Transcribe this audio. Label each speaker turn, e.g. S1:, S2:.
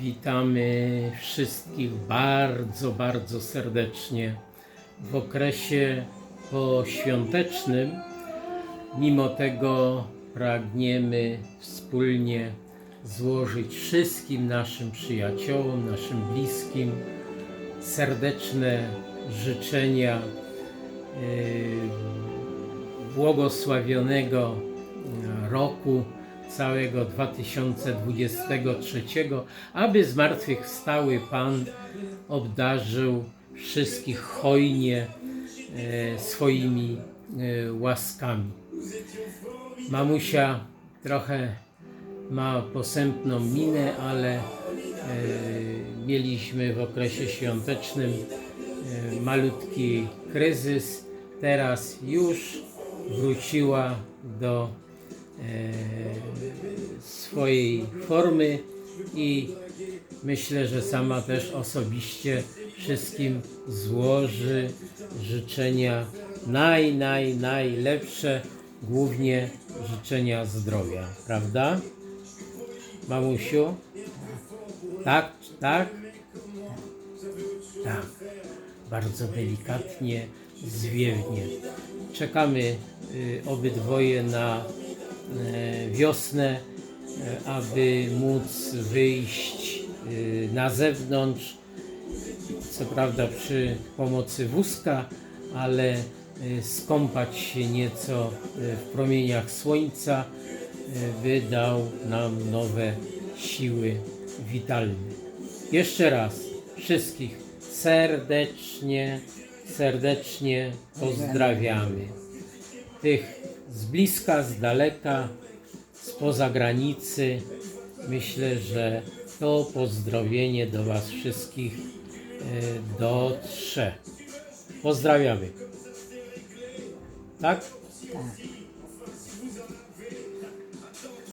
S1: Witamy wszystkich bardzo, bardzo serdecznie w okresie poświątecznym. Mimo tego pragniemy wspólnie złożyć wszystkim naszym przyjaciołom, naszym bliskim serdeczne życzenia yy, błogosławionego roku całego 2023, aby zmartwychwstały Pan obdarzył wszystkich hojnie e, swoimi e, łaskami. Mamusia trochę ma posępną minę, ale e, mieliśmy w okresie świątecznym malutki kryzys. Teraz już wróciła do swojej formy i myślę, że sama też osobiście wszystkim złoży życzenia naj, naj, najlepsze, głównie życzenia zdrowia, prawda? Mamusiu? Tak, tak? Tak. Bardzo delikatnie, zwiewnie. Czekamy y, obydwoje na e, wiosnę, aby móc wyjść y, na zewnątrz. Co prawda przy pomocy wózka, ale y, skąpać się nieco w promieniach słońca wydał nam nowe siły witalne. Jeszcze raz wszystkich serdecznie, serdecznie pozdrawiamy. Tych z bliska, z daleka, spoza granicy. Myślę, że to pozdrowienie do Was wszystkich e, dotrze. Pozdrawiamy. Tak?
S2: Tak.